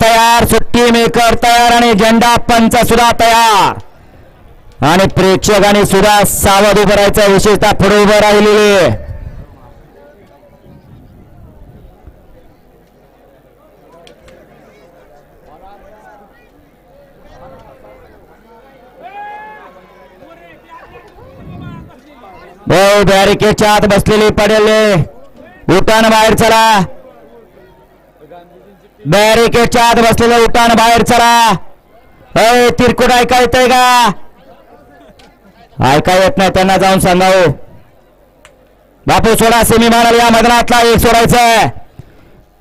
तयार सुट्टी मेकर तयार आणि झेंडा पंच सुद्धा तयार. आणि प्रेक्षकांनी सुद्धा सावध उभं राहायचं विशेषतः पुढे उभं राहिलेले. हो, बॅरिकेडच्या आत बसलेले पडले. उठाण बाहेर चला. बॅरिकेडच्या आत बसलेले उठाण बाहेर चला. अय तिरकुट ऐका येतंय का? ऐका येत नाही त्यांना जाऊन सांगाव. बापू सोडा सेमी मारायला या मदनातला एक सोडायचं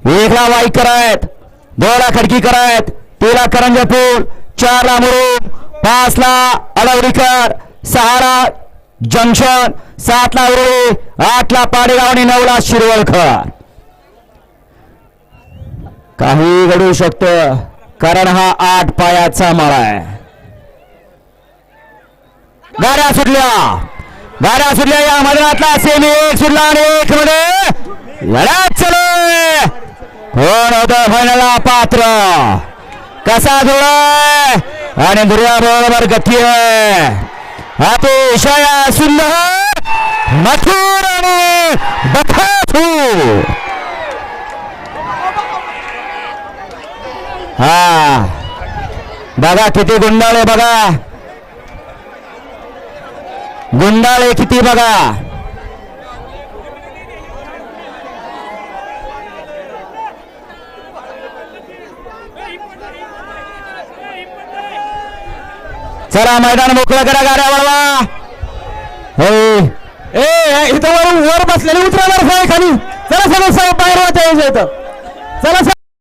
एकला वाईक करायत दोला खडकीकर आहेत तिला करंजपूर चारला मुरुम पाचला अलवडीकर सहाला जंक्शन सातला उरुळी आठला पाडेगाव आणि नऊला शिरवळकर काही घडू शकतं कारण हा आठ पायाचा माळा आहे. गाड्या सुटल्या. गाड्या सुटल्या या मैदानातला सेमी एक सुटला आणि एक मध्ये लढ्यात चालू कोण होत फायनला पात्र. कसा जुळलाय आणि दुर्या बरोबर गती आहे. अतिशय सुंदर मथू आणि बथाथू हा. बघा किती गुंडाळे बघा. गुंडाळे किती बघा. चला मैदान मोकळं करा गाड्या वळवा. हो. ए इथं वर बसलेले उतरा वर खाली. चला सगळं साहेब बाहेर वाचायचं इथं चला